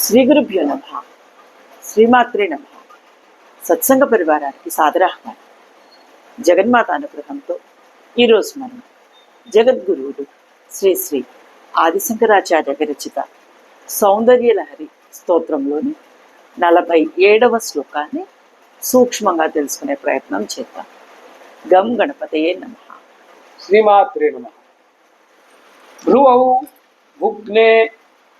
శ్రీ గురుభ్యో నమ. శ్రీమాత్రే నమ. సత్సంగ పరివారానికి సాదరాహ్వానం జగన్మాత అనుగ్రహంతో ఈరోజు మనం జగద్గురువుడు శ్రీ శ్రీ ఆదిశంకరాచార్య విరచిత సౌందర్యలహరి స్తోత్రంలోని నలభై ఏడవ శ్లోకాన్ని సూక్ష్మంగా తెలుసుకునే ప్రయత్నం చేద్దాం. గం గణపతయే నమ. శ్రీమాత్రే నమ. భ్రువౌ భుగ్నే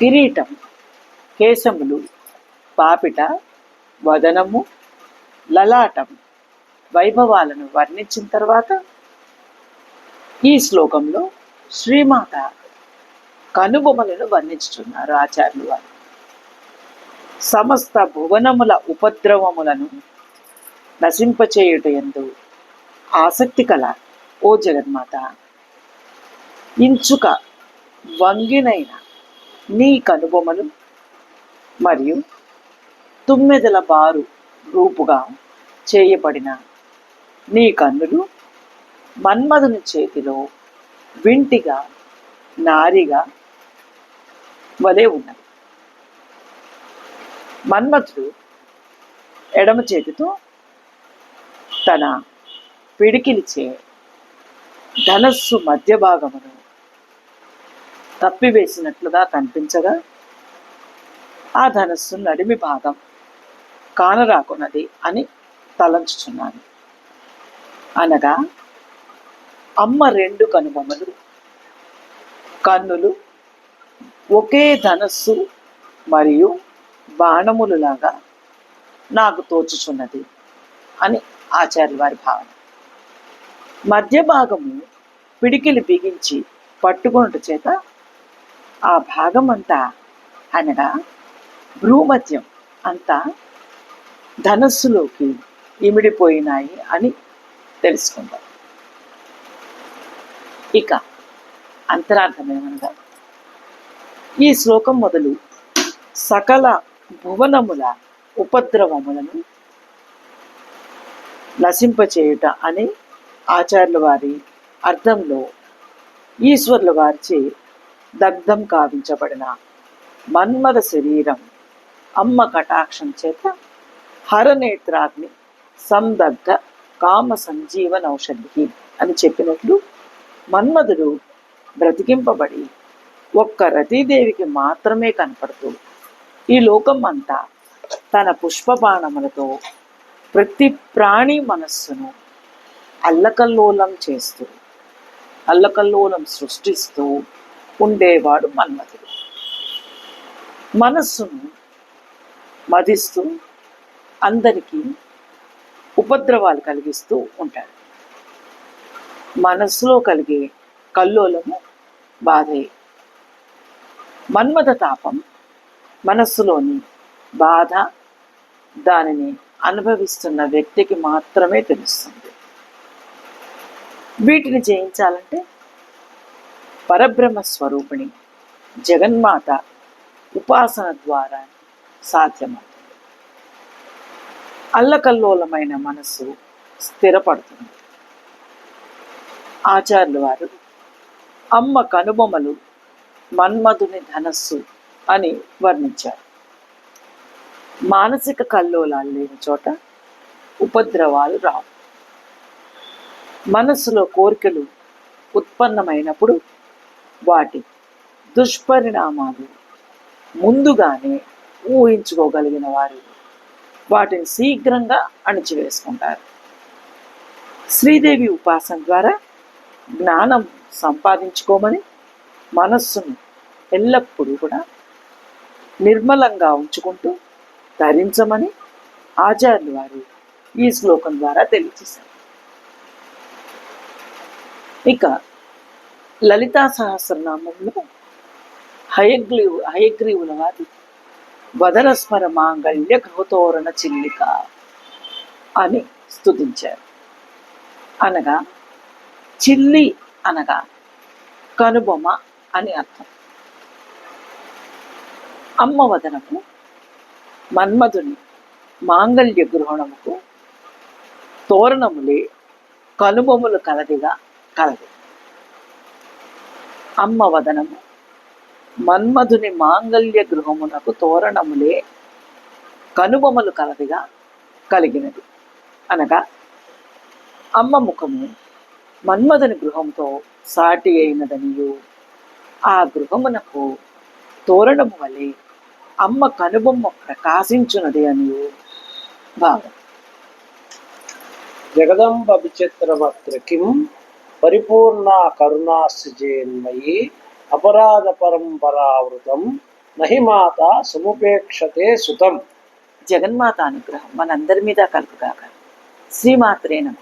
కిరీటం కేశములు పాపిట వదనము లలాటం వైభవాలను వర్ణించిన తర్వాత ఈ శ్లోకంలో శ్రీమాత కనుబొమలను వర్ణించుతున్నారు ఆచార్యులు వారు. సమస్త భువనముల ఉపద్రవములను నశింపచేయుట ఎందు ఆసక్తి కల ఓ జగన్మాత! ఇంచుక వంగినైన నీ కనుబొమలు మరియు తుమ్మెదల బారు రూపుగా చేయబడిన నీ కన్నులు మన్మధుని చేతిలో వింటిగా నారిగా వలె ఉన్నది మన్మథుడు ఎడమ చేతితో తన పిడికిలిచే ధనస్సు మధ్య భాగమును తప్పివేసినట్లుగా కనిపించగా ఆ ధనస్సు నడిమి భాగం కానరాకున్నది అని తలంచుచున్నాను. అనగా అమ్మ రెండు కనుబొమ్మలు కన్నులు ఒకే ధనస్సు మరియు బాణములులాగా నాకు తోచుచున్నది అని ఆచార్య వారి భావన. మధ్య భాగము పిడికిలి బిగించి పట్టుకొనుట చేత ఆ భాగం అంతా అనగా భ్రూమద్యం అంతా ధనస్సులోకి ఇమిడిపోయినాయి అని తెలుసుకుందాం. ఇక అంతరార్థమేమనగా ఈ శ్లోకం మొదలు సకల భువనముల ఉపద్రవములను నశింపచేయుట అనే ఆచార్యుల వారి అర్థంలో ఈశ్వర్ల వారిచే దగ్ధం కావించబడిన మన్మద శరీరం అమ్మ కటాక్షం చేత హరనేత్రాగ్ని సందగ్ధ కామ సంజీవన ఔషధి అని చెప్పినట్లు మన్మధుడు బ్రతికింపబడి ఒక్క రతీదేవికి మాత్రమే కనపడుతూ ఈ లోకం అంతా తన పుష్పబాణములతో ప్రతి ప్రాణి మనస్సును అల్లకల్లోలం చేస్తూ అల్లకల్లోలం సృష్టిస్తూ ఉండేవాడు మన్మథుడు మనస్సును మదిస్తూ అందరికీ ఉపద్రవాలు కలిగిస్తూ ఉంటాడు. మనస్సులో కలిగే కల్లోలము బాధే. మన్మథ తాపం మనస్సులోని బాధ దానిని అనుభవిస్తున్న వ్యక్తికి మాత్రమే తెలుస్తుంది. వీటిని జయించాలంటే పరబ్రహ్మ స్వరూపిణి. జగన్మాత ఉపాసన ద్వారా సాధ్యమవుతుంది. అల్లకల్లోలమైన మనస్సు స్థిరపడుతుంది. ఆచార్యులు వారు అమ్మ కనుబొమలు మన్మధుని ధనస్సు అని వర్ణించారు. మానసిక కల్లోలాలు లేని చోట ఉపద్రవాలు రావు. మనస్సులో కోరికలు ఉత్పన్నమైనప్పుడు వాటి దుష్పరిణామాలు ముందుగానే ఊహించుకోగలిగిన వారు. వాటిని శీఘ్రంగా అణిచివేసుకుంటారు. శ్రీదేవి ఉపాసన ద్వారా జ్ఞానం సంపాదించుకోమని మనస్సును ఎల్లప్పుడూ కూడా నిర్మలంగా ఉంచుకుంటూ ధరించమని ఆచార్యులు వారు ఈ శ్లోకం ద్వారా తెలియజేశారు. ఇక లలితా సహస్రనామంలో హయగ్రీవు హయగ్రీవుల వారి వదనస్మర మాంగళ్య గృహతోరణ చిల్లిక అని స్తుతించారు. అనగా చిల్లి అనగా కనుబొమ్మ అని అర్థం. అమ్మ వదనము మన్మధుని మాంగళ్య గృహణముకు తోరణములే కనుబొమ్మలు కలదిగా కలదు. అమ్మ వదనము. మన్మధుని మాంగళ్య గృహమునకు తోరణములే కనుబొమలు కలదిగా కలిగినది. అనగా అమ్మ ముఖము మన్మధుని గృహంతో సాటి అయినదనియు. ఆ గృహమునకు తోరణము వలె అమ్మ కనుబొమ్మ ప్రకాశించున్నది అనియు. భావం. జగదంబ విచిత్రవక్త్రకిం పరిపూర్ణ కరుణాశ్చేన్మయి అపరాధ పరంపరావృతం నహిమాత సముపేక్షతే సుతం. జగన్మాత అనుగ్రహం మనందరి మీద కలుగుగాక. శ్రీమాత్రే నమ.